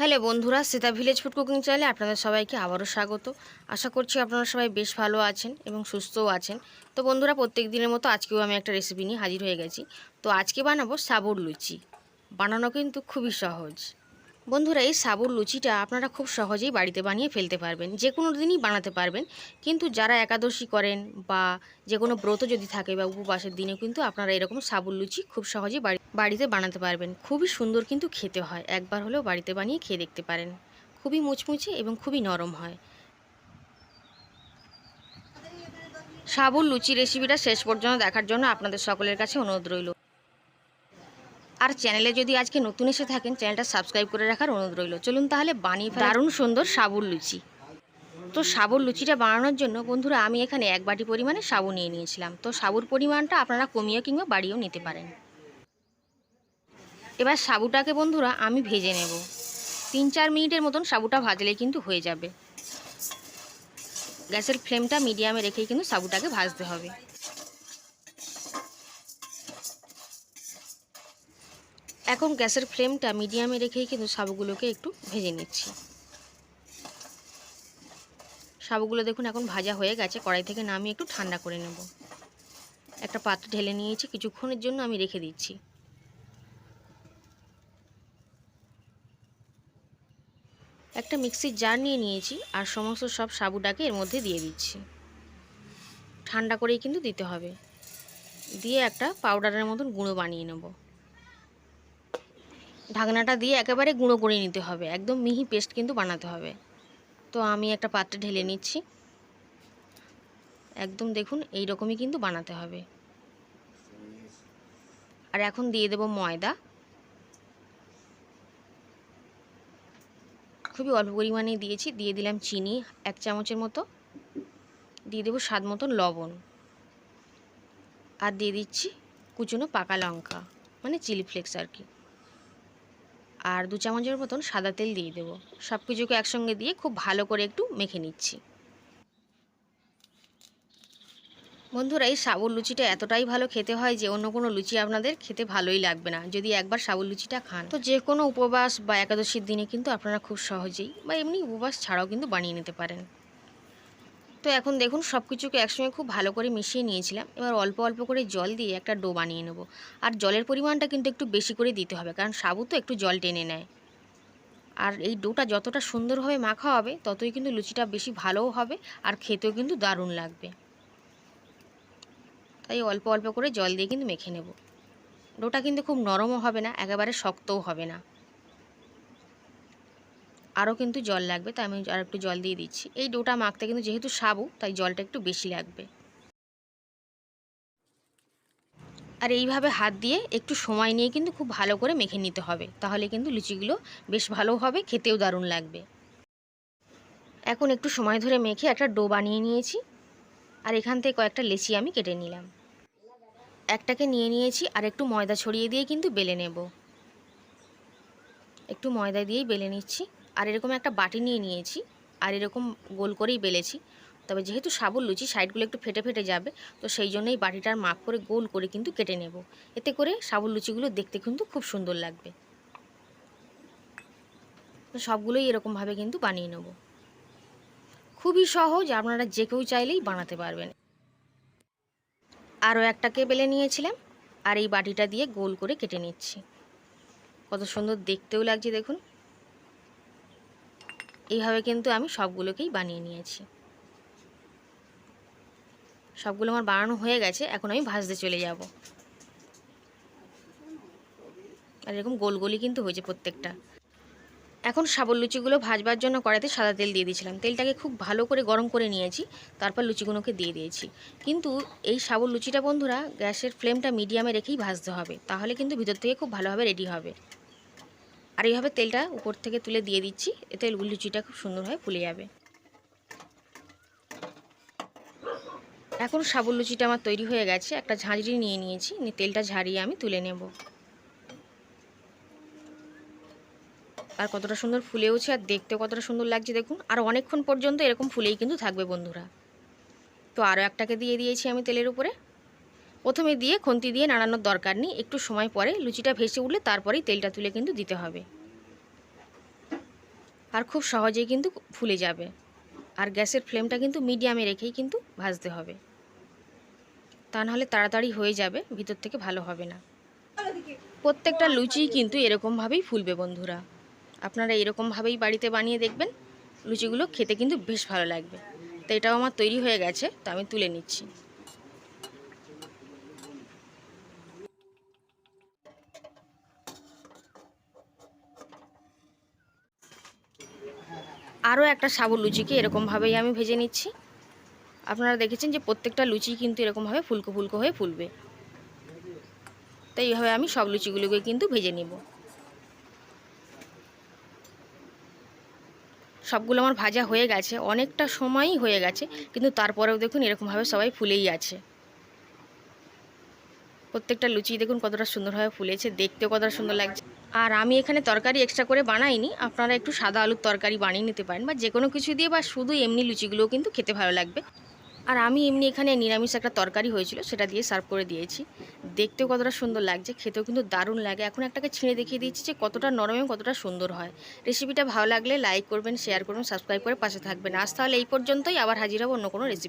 Hello বন্ধুরা, Sita village food cooking চ্যানেলে আপনাদের সবাইকে আবারও স্বাগত। আশা করছি আপনারা সবাই বেশ ভালো আছেন এবং সুস্থও আছেন। তো বন্ধুরা, প্রত্যেক দিনের মতো আজকেও আমি একটা রেসিপি নিয়ে হাজির হয়ে গেছি। তো আজকে বানাবো সাবুর লুচি। বানানো কিন্তু খুবই সহজ। বন্ধুরা, এই সাবুর লুচিটা আপনারা খুব সহজেই বাড়িতে বানিয়ে ফেলতে পারবেন। যে কোনো দিনই বানাতে পারবেন। কিন্তু যারা একাদশী করেন বা যে কোনো ব্রত যদি থাকে বা উপবাসের দিনে কিন্তু আপনারা এরকম সাবুর লুচি খুব সহজেই বাড়ি, বাড়িতে বানাতে পারবেন। খুবই সুন্দর কিন্তু খেতে হয়। একবার হলেও বাড়িতে বানিয়ে খেয়ে দেখতে পারেন। খুবই মুচমুচে এবং খুবই নরম হয়। সাবুর লুচি রেসিপিটা শেষ পর্যন্ত দেখার জন্য আপনাদের সকলের কাছে অনুরোধ রইল। আর চ্যানেলে যদি আজকে নতুন এসে থাকেন চ্যানেলটা সাবস্ক্রাইব করে রাখার অনুরোধ রইল। চলুন তাহলে বানিয়ে ফেলা- দারুণ সুন্দর সাবুর লুচি। তো সাবুর লুচিটা বানানোর জন্য বন্ধুরা আমি এখানে এক বাটি পরিমাণে সাবু নিয়ে নিয়েছিলাম। তো সাবুর পরিমাণটা আপনারা কমিয়ে কিংবা বাড়িয়েও নিতে পারেন। এবার সাবুটাকে বন্ধুরা আমি ভেজে নেব। তিন চার মিনিটের মতন সাবুটা ভাজলেই কিন্তু হয়ে যাবে। গ্যাসের ফ্লেমটা মিডিয়ামে রেখেই কিন্তু সাবুটাকে ভাজতে হবে। এখন গ্যাসের ফ্লেমটা মিডিয়ামে রেখেই কিন্তু সাবুগুলোকে একটু ভেজে নিচ্ছি। সাবুগুলো দেখুন এখন ভাজা হয়ে গেছে, কড়াই থেকে নামিয়ে একটু ঠান্ডা করে নেব। একটা পাত্র ঢেলে নিয়েছি, কিছুক্ষণের জন্য আমি রেখে দিচ্ছি। একটা মিক্সির জার নিয়ে নিয়েছি আর সমস্ত সব সাবুটাকে এর মধ্যে দিয়ে দিচ্ছি। ঠান্ডা করেই কিন্তু দিতে হবে। দিয়ে একটা পাউডারের মতন গুঁড়ো বানিয়ে নেব। ঢাকনাটা দিয়ে একেবারে গুঁড়ো করে নিতে হবে। একদম মিহি পেস্ট কিন্তু বানাতে হবে। তো আমি একটা পাত্রে ঢেলে নিচ্ছি। একদম দেখুন এই রকমই কিন্তু বানাতে হবে। আর এখন দিয়ে দেব ময়দা। খুবই অল্প পরিমাণে দিয়েছি। দিয়ে দিলাম চিনি, এক চামচের মতো। দিয়ে দেবো স্বাদ মতন লবণ। আর দিয়ে দিচ্ছি কুচনো পাকা লঙ্কা মানে চিলি ফ্লেক্স আর কি। আর দু চামচের মতন সাদা তেল দিয়ে দেবো। সব কিছুকে একসঙ্গে দিয়ে খুব ভালো করে একটু মেখে নিচ্ছি। বন্ধুরা, এই সাবুর লুচিটা এতটাই ভালো খেতে হয় যে অন্য কোনো লুচি আপনাদের খেতে ভালোই লাগবে না, যদি একবার সাবুর লুচিটা খান। তো যে কোনো উপবাস বা একাদশীর দিনে কিন্তু আপনারা খুব সহজেই বা এমনি উপবাস ছাড়াও কিন্তু বানিয়ে নিতে পারেন। তো এখন দেখুন সব কিছুকে একসঙ্গে খুব ভালো করে মিশিয়ে নিয়েছিলাম। এবার অল্প অল্প করে জল দিয়ে একটা ডো বানিয়ে নেব। আর জলের পরিমাণটা কিন্তু একটু বেশি করে দিতে হবে, কারণ সাবু তো একটু জল টেনে নেয়। আর এই ডোটা যতটা সুন্দরভাবে মাখা হবে, ততই কিন্তু লুচিটা বেশি ভালোও হবে আর খেতেও কিন্তু দারুণ লাগবে। তাই অল্প অল্প করে জল দিয়ে কিন্তু মেখে নেব। ডোটা কিন্তু খুব নরমও হবে না, একেবারে শক্তও হবে না। আরও কিন্তু জল লাগবে, তাই আমি আর একটু জল দিয়ে দিচ্ছি। এই ডোটা মাখতে কিন্তু যেহেতু সাবু, তাই জলটা একটু বেশি লাগবে। আর এইভাবে হাত দিয়ে একটু সময় নিয়ে কিন্তু খুব ভালো করে মেখে নিতে হবে। তাহলে কিন্তু লুচিগুলো বেশ ভালো হবে, খেতেও দারুণ লাগবে। এখন একটু সময় ধরে মেখে একটা ডো বানিয়ে নিয়েছি। আর এখান থেকে কয়েকটা লেচি আমি কেটে নিলাম। একটাকে নিয়ে নিয়েছি আর একটু ময়দা ছড়িয়ে দিয়ে কিন্তু বেলে নেব। একটু ময়দা দিয়েই বেলে নিচ্ছি। আর এরকম একটা বাটি নিয়ে নিয়েছি, আর এরকম গোল করেই বেলেছি। তবে যেহেতু সাবুর লুচি, সাইডগুলো একটু ফেটে ফেটে যাবে, তো সেই জন্যই বাটিটার মাপ করে গোল করে কিন্তু কেটে নেব। এতে করে সাবুর লুচিগুলো দেখতে কিন্তু খুব সুন্দর লাগবে। সবগুলোই এরকমভাবে কিন্তু বানিয়ে নেব। খুবই সহজ, আপনারা যে কেউ চাইলেই বানাতে পারবেন। আরও একটাকে বেলে নিয়েছিলাম, আর এই বাটিটা দিয়ে গোল করে কেটে নিচ্ছি। কত সুন্দর দেখতেও লাগছে, দেখুন। এইভাবে কিন্তু আমি সবগুলোকেই বানিয়ে নিয়েছি। সবগুলো আমার বানানো হয়ে গেছে, এখন আমি ভাজতে চলে যাব। আর এরকম গোল গোলই কিন্তু হয়েছে প্রত্যেকটা। এখন সাবল লুচিগুলো ভাজবার জন্য কড়াইতে সাদা তেল দিয়ে দিয়েছিলাম। তেলটাকে খুব ভালো করে গরম করে নিয়েছি, তারপর লুচিগুলোকে দিয়ে দিয়েছি। কিন্তু এই সাবল লুচিটা বন্ধুরা, গ্যাসের ফ্লেমটা মিডিয়ামে রেখেই ভাজতে হবে, তাহলে কিন্তু ভিতর থেকে খুব ভালোভাবে রেডি হবে। আর এইভাবে তেলটা উপর থেকে তুলে দিয়ে দিচ্ছি, এতে লুচিটা খুব সুন্দরভাবে ফুলে যাবে। এখন সাবুল লুচিটা আমার তৈরি হয়ে গেছে, একটা ঝাঁঝরি নিয়ে নিয়েছি, নিয়ে তেলটা ঝাড়িয়ে আমি তুলে নেব। আর কতটা সুন্দর ফুলেওছে আর দেখতেও কতটা সুন্দর লাগছে দেখুন। আর অনেকক্ষণ পর্যন্ত এরকম ফুলেই কিন্তু থাকবে বন্ধুরা। তো আরও একটাকে দিয়ে দিয়েছি আমি তেলের উপরে। প্রথমে দিয়ে খুন্তি দিয়ে নাড়ানোর দরকার নেই। একটু সময় পরে লুচিটা ভেসে উঠলে তারপরেই তেলটা তুলে কিন্তু দিতে হবে। আর খুব সহজেই কিন্তু ফুলে যাবে। আর গ্যাসের ফ্লেমটা কিন্তু মিডিয়ামে রেখেই কিন্তু ভাজতে হবে। তা নাহলে তাড়াতাড়ি হয়ে যাবে, ভিতর থেকে ভালো হবে না। প্রত্যেকটা লুচিই কিন্তু এরকমভাবেই ফুলবে বন্ধুরা। আপনারা এরকমভাবেই বাড়িতে বানিয়ে দেখবেন। লুচিগুলো খেতে কিন্তু বেশ ভালো লাগবে। তো এটাও আমার তৈরি হয়ে গেছে, তো আমি তুলে নিচ্ছি। আরও একটা সাবুর লুচিকে এরকমভাবেই আমি ভেজে নিচ্ছি। আপনারা দেখেছেন যে প্রত্যেকটা লুচি কিন্তু এরকমভাবে ফুলকো ফুলকো হয়ে ফুলবে। তো এইভাবে আমি সব লুচিগুলোকে কিন্তু ভেজে নিব। সবগুলো আমার ভাজা হয়ে গেছে, অনেকটা সময়ই হয়ে গেছে, কিন্তু তারপরেও দেখুন এরকমভাবে সবাই ফুলেই আছে। প্রত্যেকটা লুচি দেখুন কতটা সুন্দরভাবে ফুলেছে, দেখতেও কতটা সুন্দর লাগছে। আর আমি এখানে তরকারি এক্সট্রা করে বানাইনি, আপনারা একটু সাদা আলুর তরকারি বানিয়ে নিতে পারেন বা যে কোনো কিছু দিয়ে বা শুধু এমনি লুচিগুলোও কিন্তু খেতে ভালো লাগবে। আর আমি এমনি এখানে নিরামিষ একটা তরকারি হয়েছিল, সেটা দিয়ে সার্ভ করে দিয়েছি। দেখতেও কতটা সুন্দর লাগছে, খেতেও কিন্তু দারুণ লাগে। এখন একটাকে ছিঁড়ে দেখিয়ে দিচ্ছি যে কতটা নরম এবং কতটা সুন্দর হয়। রেসিপিটা ভালো লাগলে লাইক করবেন শেয়ার করবেন সাবস্ক্রাইব করে পাশে থাকবেন। আজ তাহলে এই পর্যন্তই, আবার হাজির হব অন্য কোনো রেসিপি